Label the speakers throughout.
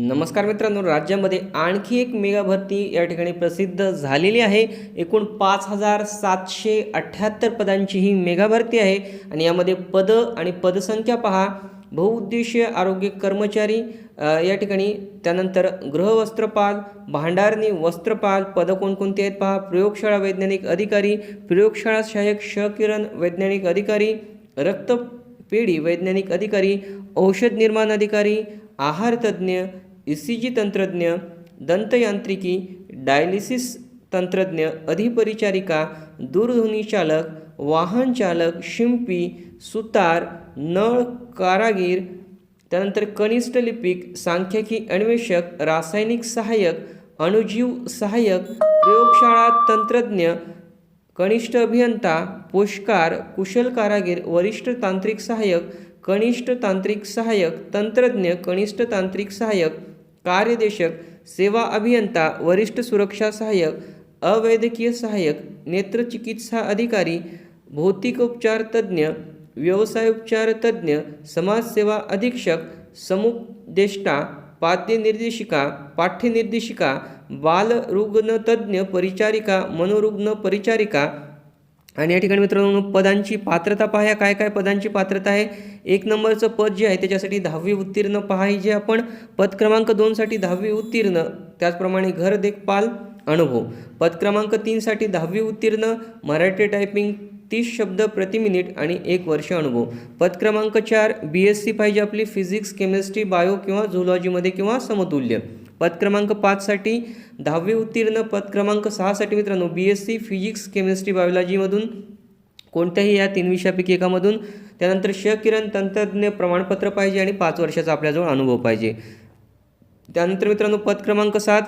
Speaker 1: नमस्कार मित्रांनो राज्यामध्ये आणखी एक मेगा भरती या ठिकाणी प्रसिद्ध झालेली आहे. एकूण पाच हजार सातशे अठ्ठ्याहत्तर पदांची ही मेगा भरती आहे. आणि यामध्ये पदं आणि पदसंख्या पहा. बहुउद्देशीय आरोग्य कर्मचारी या ठिकाणी त्यानंतर गृहवस्त्रपाल भांडारणी वस्त्रपाल पदं कोणकोणती आहेत पहा. प्रयोगशाळा वैज्ञानिक अधिकारी प्रयोगशाळा सहाय्यक शकिरण वैज्ञानिक अधिकारी रक्तपेढी वैज्ञानिक अधिकारी औषध निर्माण अधिकारी आहारतज्ज्ञ ई सी जी तंत्रज्ञ दंतयांत्रिकी डायलिसिस तंत्रज्ञ अधिपरिचारिका दूरध्वनी चालक वाहन चालक शिंपी सुतार नळ कारागीर त्यानंतर कनिष्ठ लिपिक सांख्यिकी अन्वेषक रासायनिक सहाय्यक अणुजीव सहाय्यक प्रयोगशाळा तंत्रज्ञ कनिष्ठ अभियंता पुष्कार कुशल कारागीर वरिष्ठ तांत्रिक सहाय्यक कनिष्ठ तांत्रिक सहाय्यक तंत्रज्ञ कनिष्ठ तांत्रिक सहाय्यक कार्यदेशक सेवा अभियंता वरिष्ठ सुरक्षा सहाय्यक अवैद्यकीय सहाय्यक नेत्रचिकित्सा अधिकारी भौतिकोपचार तज्ज्ञ व्यवसायोपचार तज्ज्ञ समाजसेवा अधीक्षक समुपदेष्टा पाठ्यनिर्देशिका पाठ्यनिर्देशिका बालरुग्णतज्ज्ञ परिचारिका मनोरुग्ण परिचारिका आणि या ठिकाणी मित्रांनो पदांची पात्रता पहा. काय काय पदांची पात्रता आहे? एक नंबरचं पद जे आहे त्याच्यासाठी दहावी उत्तीर्ण पहा. ही जे आपण पद क्रमांक दोनसाठी दहावी उत्तीर्ण त्याचप्रमाणे घर देखभाल अनुभव. पद क्रमांक तीनसाठी दहावी उत्तीर्ण मराठी टायपिंग तीस शब्द प्रति मिनिट आणि एक वर्ष अनुभव. पद क्रमांक चार बी एस सी पाहिजे आपली फिजिक्स केमिस्ट्री बायो किंवा झुलॉजीमध्ये किंवा समतुल्य. पद क्रमांक पाचसाठी दहावी उत्तीर्ण पद क्रमांक सहासाठी मित्रांनो B S C physics chemistry बायोलॉजीमधून कोणत्याही या तीन विषयापैकी एकामधून. त्यानंतर श किरण तंत्रज्ञ प्रमाणपत्र पाहिजे आणि पाच वर्षाचा आपल्याजवळ अनुभव पाहिजे. त्यानंतर मित्रांनो पद क्रमांक सात.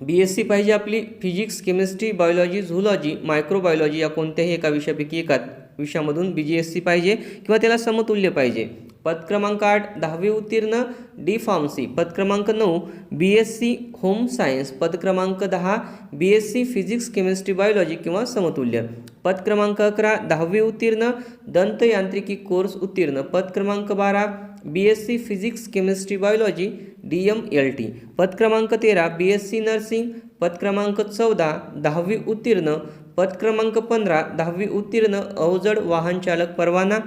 Speaker 1: बी एस सी पाहिजे आपली physics chemistry biology zoology microbiology या कोणत्याही एका विषयापैकी एका विषयामधून बी जी एस सी पाहिजे किंवा त्याला समतुल्य पाहिजे. पद क्रमांक आठ दहावी उत्तीर्ण डी फार्मसी. पद क्रमांक नऊ B S C home science पद क्रमांक दहा B S C physics chemistry biology किंवा समतुल्य. पद क्रमांक अकरा दहावी उत्तीर्ण दंतयांत्रिकी कोर्स उत्तीर्ण. पद क्रमांक बारा B S C physics chemistry biology D M L T पद क्रमांक तेरा बी एस सी नर्सिंग पद क्रमांक चौदा दहावी उत्तीर्ण. पद क्रमांक पंधरा दहावी उत्तीर्ण अवजड वाहन चालक परवाना.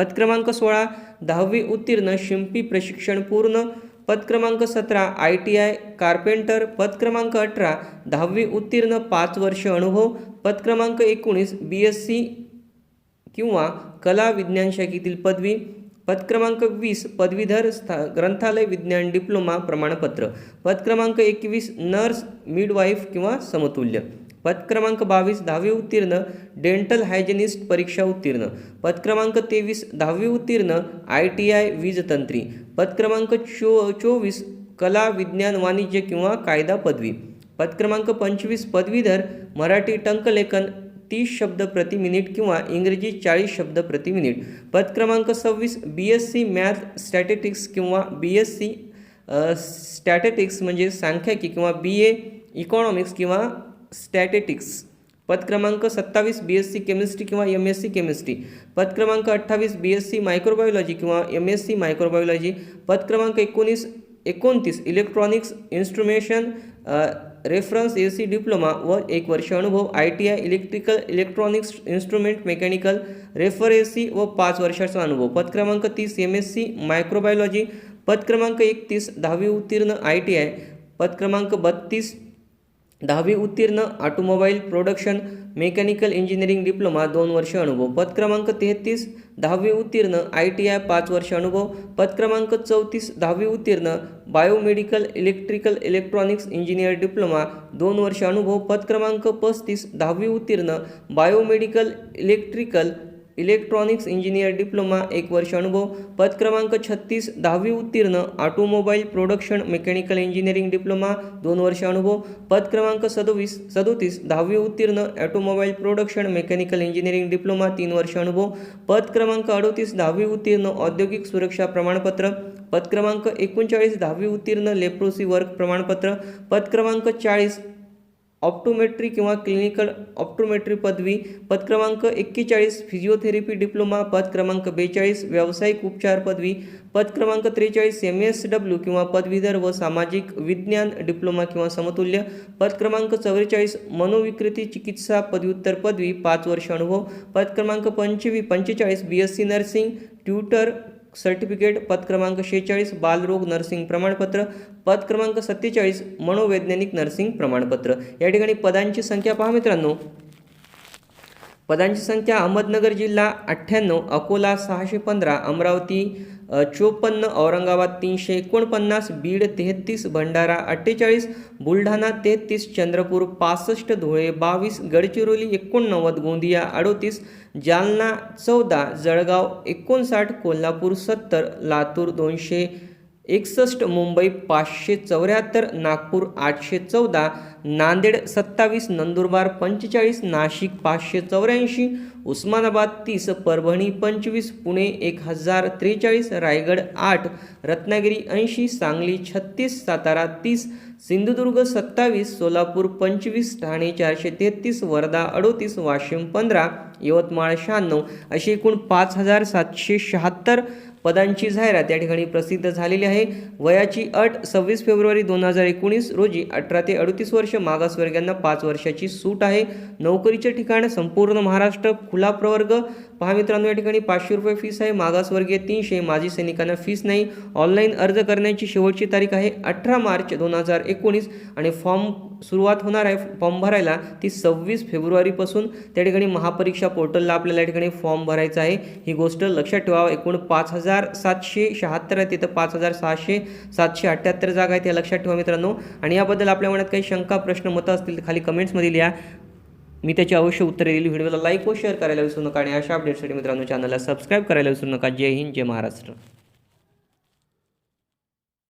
Speaker 1: पद क्रमांक सोळा दहावी उत्तीर्ण शिंपी प्रशिक्षण पूर्ण पद क्रमांक सतरा आय टी आय कार्पेंटर पद क्रमांक अठरा दहावी उत्तीर्ण पाच वर्ष अनुभव पद क्रमांक एकोणीस बी एस सी किंवा कला विज्ञान शाखेतील पदवी पद क्रमांक वीस पदवीधर स्था ग्रंथालय विज्ञान डिप्लोमा प्रमाणपत्र पद क्रमांक एकवीस नर्स मिडवाईफ किंवा समतुल्य. पद क्रमांक बावीस दहावी उत्तीर्ण डेंटल हायजेनिस्ट परीक्षा उत्तीर्ण. पद क्रमांक तेवीस दहावी उत्तीर्ण आय टी आय वीजतंत्री. पद क्रमांक चो चोवीस कला विज्ञान वाणिज्य किंवा कायदा पदवी. पद क्रमांक पंचवीस पदवीधर मराठी टंकलेखन तीस शब्द प्रति मिनिट किंवा इंग्रजी चाळीस शब्द प्रति मिनिट. पद क्रमांक सव्वीस B S C math statistics किंवा बी एस सी स्टॅटिटिक्स म्हणजे सांख्यिकी किंवा बी ए इकॉनॉमिक्स किंवा स्टॅटेटिक्स पद क्रमांक सत्तावीस बी एस सी केमिस्ट्री किंवा एम एस सी केमिस्ट्री पद क्रमांक अठ्ठावीस बी एस सी मायक्रोबायोलॉजी किंवा एम एस सी मायक्रोबायोलॉजी पद क्रमांक एकोणीस एकोणतीस electronics instrumentation reference A C diploma व एक वर्ष अनुभव I T I electrical electronics instrument mechanical refer A C व पाच वर्षाचा अनुभव. पद क्रमांक तीस एम एस सी मायक्रोबायोलॉजी पद क्रमांक एकतीस दहावी उत्तीर्ण आय टी आय पद क्रमांक बत्तीस दहावी उत्तीर्ण automobile production mechanical engineering diploma दोन वर्ष अनुभव. पद क्रमांक तेहतीस दहावी उत्तीर्ण आय टी आय पाच वर्ष अनुभव. पद क्रमांक चौतीस दहावी उत्तीर्ण biomedical electrical electronics engineer diploma दोन वर्ष अनुभव. पद क्रमांक पस्तीस दहावी उत्तीर्ण biomedical electrical electronics engineer diploma एक वर्ष अनुभव. पद क्रमांक छत्तीस दहावी उत्तीर्ण automobile production mechanical engineering diploma दोन वर्ष अनुभव. पद क्रमांक सदोवीस सदोतीस दहावी उत्तीर्ण automobile production mechanical engineering diploma तीन वर्ष अनुभव. पद क्रमांक अडोतीस दहावी उत्तीर्ण औद्योगिक सुरक्षा प्रमाणपत्र. पद क्रमांक एकोणचाळीस दहावी उत्तीर्ण लेप्रोसी वर्क प्रमाणपत्र. पद क्रमांक चाळीस ऑप्टोमेट्री किंवा क्लिनिकल ऑप्टोमेट्री पदवी पद क्रमांक एक्केचाळीस फिजिओथेरपी डिप्लोमा पद क्रमांक बेचाळीस व्यावसायिक उपचार पदवी पद क्रमांक त्रेचाळीस एम एस डब्ल्यू किंवा पदवीधर व सामाजिक विज्ञान डिप्लोमा किंवा समतुल्य पद क्रमांक चौवेचाळीस मनोविकृती चिकित्सा पदव्युत्तर पदवी पाच वर्ष अनुभव पद क्रमांक पंचवी पंचेचाळीस बी S C nursing tutor certificate पद क्रमांक शेहेचाळीस बालरोग नर्सिंग प्रमाणपत्र पद क्रमांक सत्तेचाळीस मनोवैज्ञानिक नर्सिंग प्रमाणपत्र. या ठिकाणी पदांची संख्या पहा मित्रांनो. पदांची संख्या अहमदनगर जिल्हा अठ्ठ्याण्णव अकोला सहाशे पंधरा अमरावती चोपन्न औरंगाबाद तीनशे एकोणपन्नास बीड तेहतीस भंडारा अठ्ठेचाळीस बुलढाणा तेहतीस चंद्रपूर पासष्ट धुळे बावीस गडचिरोली एकोणनव्वद गोंदिया अडोतीस जालना चौदा जळगाव एकोणसाठ कोल्हापूर सत्तर लातूर दोनशे एकसष्ट मुंबई पाचशे चौऱ्याहत्तर नागपूर आठशे चौदा नांदेड सत्तावीस नंदुरबार पंचेचाळीस नाशिक पाचशे चौऱ्याऐंशी उस्मानाबाद तीस परभणी पंचवीस पुणे एक हजार त्रेचाळीस रायगड आठ रत्नागिरी ऐंशी सांगली छत्तीस सातारा तीस सिंधुदुर्ग सत्तावीस सोलापूर पंचवीस ठाणे चारशे तेहतीस वर्धा अडोतीस वाशिम पंधरा यवतमाळ शहाण्णव अशी एकूण पाच हजार सातशे शहात्तर पदांची जाहिरात या ठिकाणी प्रसिद्ध झालेली आहे. वयाची अट सव्वीस फेब्रुवारी दोन हजार एकोणीस रोजी अठरा ते अडतीस वर्ष मागासवर्गीयांना पाच वर्षाची सूट आहे. नोकरीचे ठिकाण संपूर्ण महाराष्ट्र खुला प्रवर्ग पहा मित्रांनो या ठिकाणी पाचशे रुपये फीस आहे. मागासवर्गीय तीनशे माजी सैनिकांना फीस नाही. ऑनलाईन अर्ज करण्याची शेवटची तारीख आहे अठरा मार्च दोन हजार एकोणीस आणि फॉर्म सुरुवात होणार आहे. फॉर्म भरायला ती सव्वीस फेब्रुवारीपासून त्या ठिकाणी महापरीक्षा पोर्टलला आपल्याला या ठिकाणी फॉर्म भरायचा आहे. ही गोष्ट लक्षात ठेवा. एकूण पाच हजार सातशे शहात्तर आहे तिथं पाच हजार सहाशे सातशे अठ्ठ्याहत्तर जागा आहेत हे लक्षात ठेवा मित्रांनो. आणि याबद्दल आपल्या मनात काही शंका प्रश्न मतं असतील तर खाली कमेंट्समध्ये लिहा. मी त्याची अवश्य उत्तरे दिली व्हिडिओला लाईक व शेअर करायला विसरू नका आणि अशा अपडेटसाठी मित्रांनो चॅनलला सबस्क्राईब करायला विसरू नका. जय हिंद जय महाराष्ट्र.